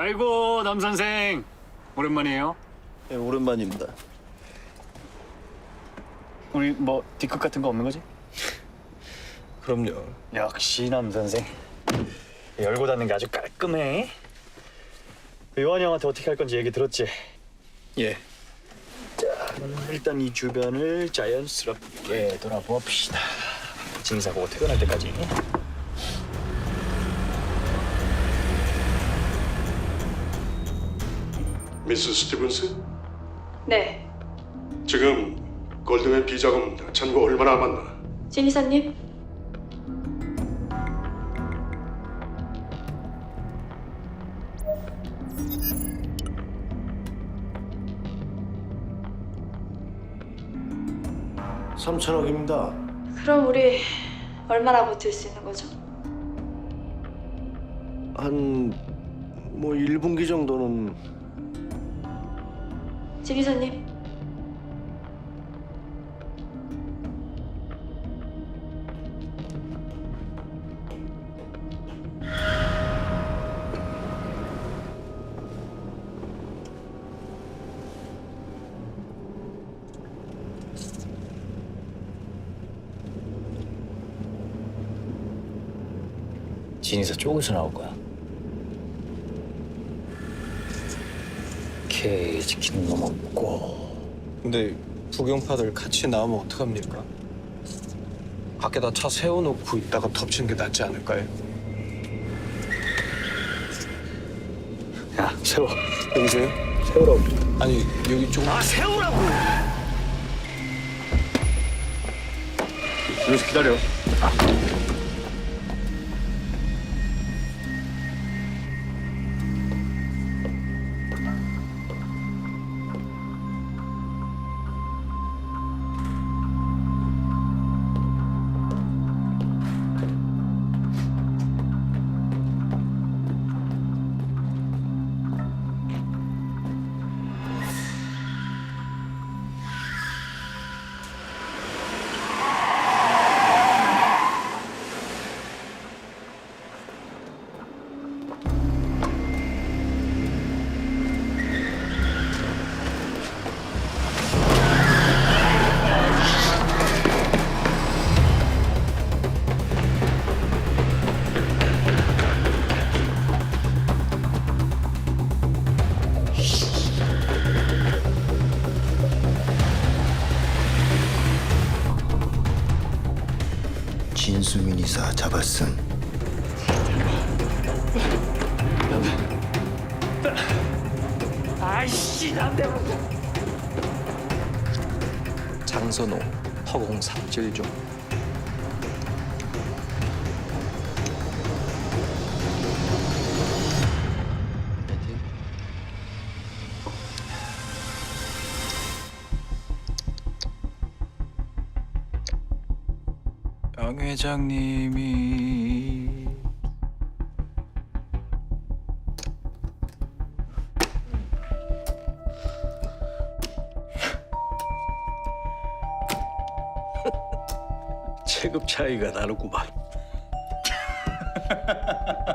아이고 남 선생 오랜만이에요. 네, 오랜만입니다. 우리 뭐 뒤끝 같은 거 없는 거지? 그럼요. 역시 남 선생. 열고 닫는 게 아주 깔끔해. 요한이 형한테 어떻게 할 건지 얘기 들었지? 예. 일단 이 주변을 자연스럽게 돌아봅시다. 진사 보고 퇴근할 때까지. 미스 스티븐스? 네, 지금 골드맨 비자금 잔고 얼마나 남았나? 진 이사님. 삼천억입니다 그럼 우리 얼마나 버틸 수 있는 거죠? 한 뭐 1분기 정도는 진 이사님. 진이사 쪽에서 나올 거야. K 지키는 놈 없고. 근데 부경파들 같이 나오면 어떡합니까? 밖에다 차 세워놓고 있다가 덮치는 게 낫지 않을까요? 야 세워. 여기세요? 세우라고. 아니 여기 좀아 세우라고. 여기서 기다려. 진 중양 회장님이 체급 차이가 나는구만.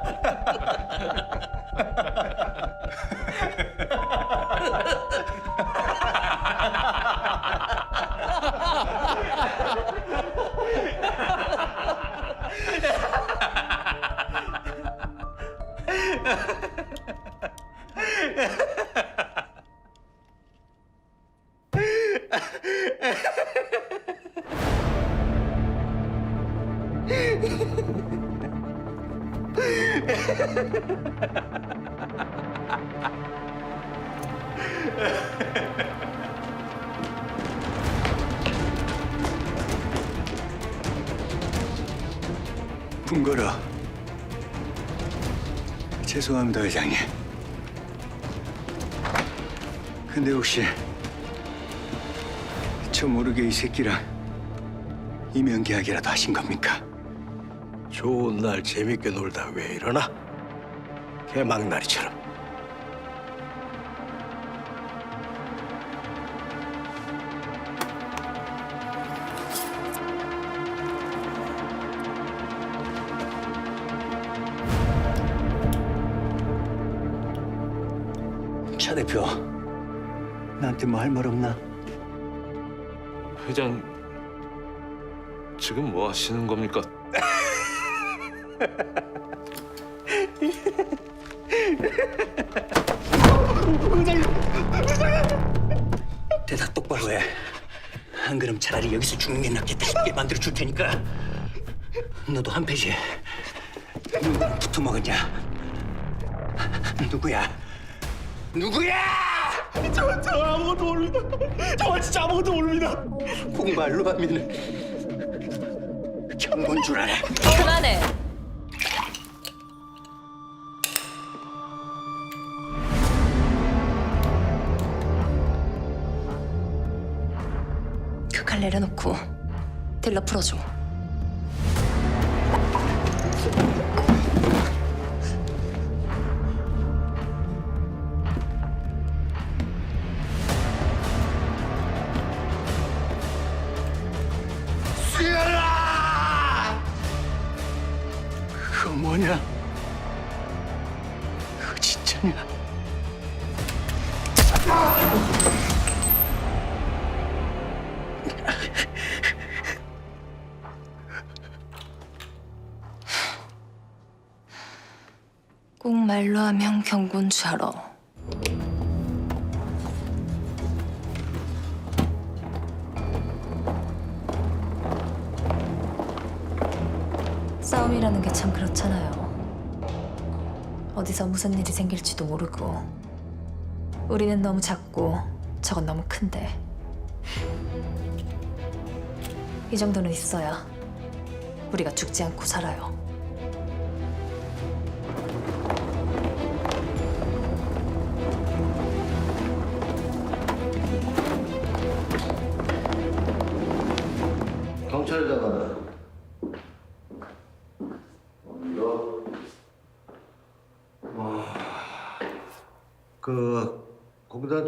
분거라. 죄송합니다, 회장님. 근데 혹시 저 모르게 이 새끼랑 이면 계약이라도 하신 겁니까? 좋은 날 재밌게 놀다 왜 이러나? 개막날이처럼. 차 대표, 나한테 뭐 할 말 없나? 회장 지금 뭐 하시는 겁니까? 대답 똑바로 해. 안 그럼 차라리 여기서 죽는 게 낫겠다 싶게 만들어 줄 테니까. 너도 한 패지. 누구랑 붙어 먹었냐? 누구야? 누구야? 저, 저 아무것도 모릅니다. 저 진짜 아무것도 모릅니다. 공말로 하면은 경고인 줄 알아. 그만해. 내려놓고 딜러 풀어줘. 꼭 말로 하면 경고인 줄 알아. 싸움이라는 게 참 그렇잖아요. 어디서 무슨 일이 생길지도 모르고 우리는 너무 작고 저건 너무 큰데 이 정도는 있어야 우리가 죽지 않고 살아요.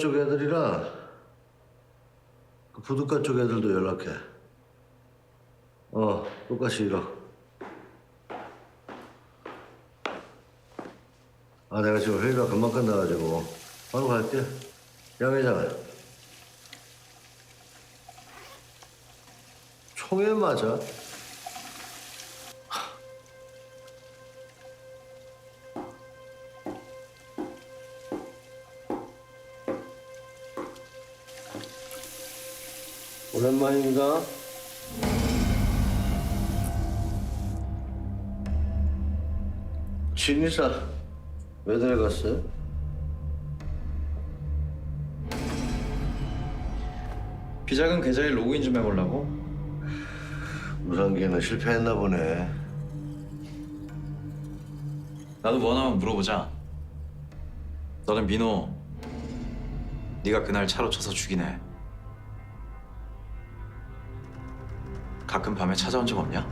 쪽 애들이랑 그 부둣가 쪽 애들도 연락해. 어, 똑같이 이러. 아, 내가 지금 회의가 금방 끝나가지고 바로 갈게. 양 회장. 총에 맞아? 오랜만입니다. 진이사 왜 데려갔어요? 비자금 계좌에 로그인 좀 해보려고? 무상기는 실패했나 보네. 나도 뭐 하나만 물어보자. 너는 민호, 네가 그날 차로 쳐서 죽이네. 가끔 밤에 찾아온 적 없냐?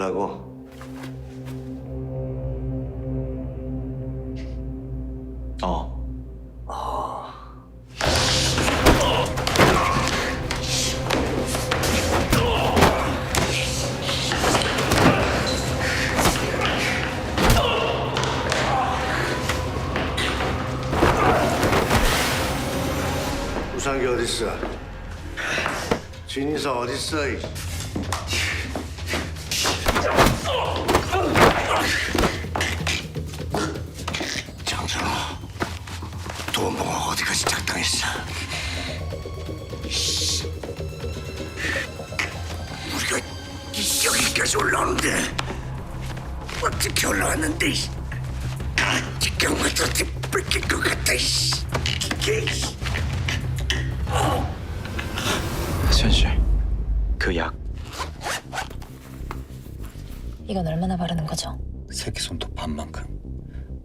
은빌라고? 어. 우상기 어딨어? 진이사 어딨어? 이? 여기까지 올라오는데 어떻게 올라왔는데? 직경부터 뺏길 것 같다. 이씨. 이게. 천 씨, 그약 이건 얼마나 바르는 거죠? 새끼 손톱 반만큼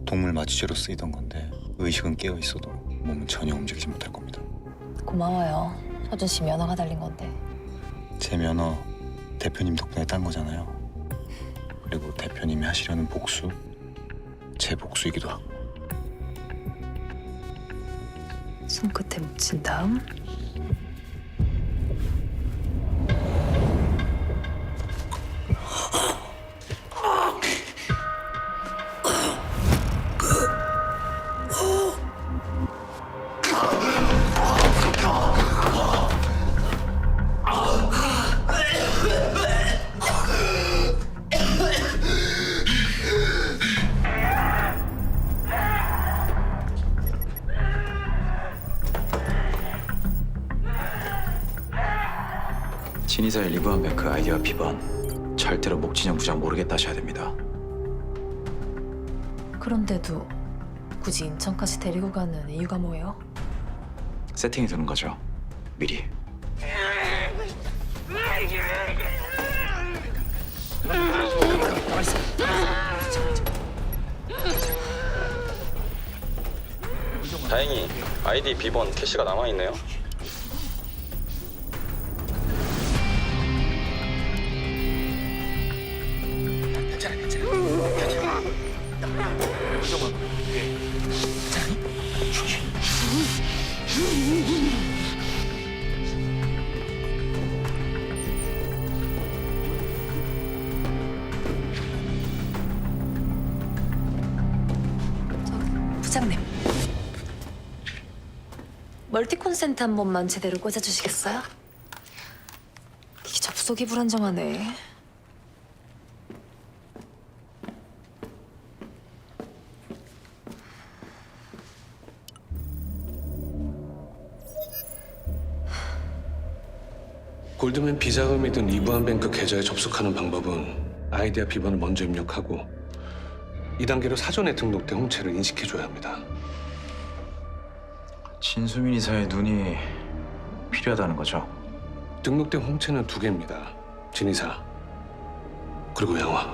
동물 마취제로 쓰이던 건데 의식은 깨어 있어도 몸은 전혀 움직이지 못할 겁니다. 고마워요. 서준 씨 면허가 달린 건데. 제 면허 대표님 덕분에 딴 거잖아요. 그리고 대표님이 하시려는 복수 제 복수이기도 하고 손끝에 묻힌 다음 진이사의 리브한뱅크 아이디어 비번 절대로 목진영 부장 모르겠다 하셔야 됩니다. 그런데도 굳이 인천까지 데리고 가는 이유가 뭐예요? 세팅이 되는 거죠. 미리. 다행히 아이디 비번 캐시가 남아있네요. 멀티 콘센트 한 번만 제대로 꽂아주시겠어요? 이게 접속이 불안정하네. 골드맨 비자금이 든 이브한뱅크 계좌에 접속하는 방법은 아이디어 비번을 먼저 입력하고 2단계로 사전에 등록된 홍채를 인식해줘야 합니다. 진수민 이사의 눈이 필요하다는 거죠. 등록된 홍채는 두 개입니다. 진 이사 그리고 양화.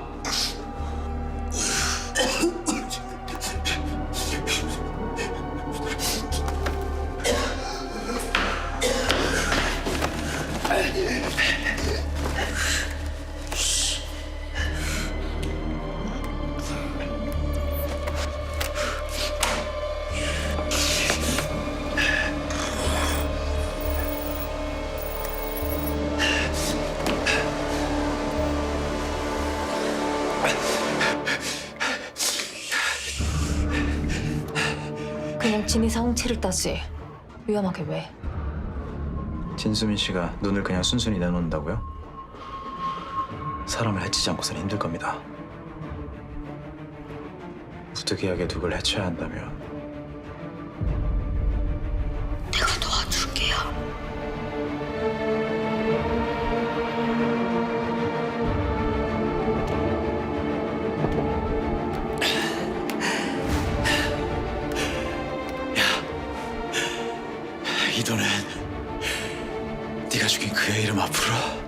그냥 진이사 홍채를 따지. 위험하게 왜? 진수민 씨가 눈을 그냥 순순히 내놓는다고요? 사람을 해치지 않고서는 힘들 겁니다. 부득이하게 누굴 해쳐야 한다면 네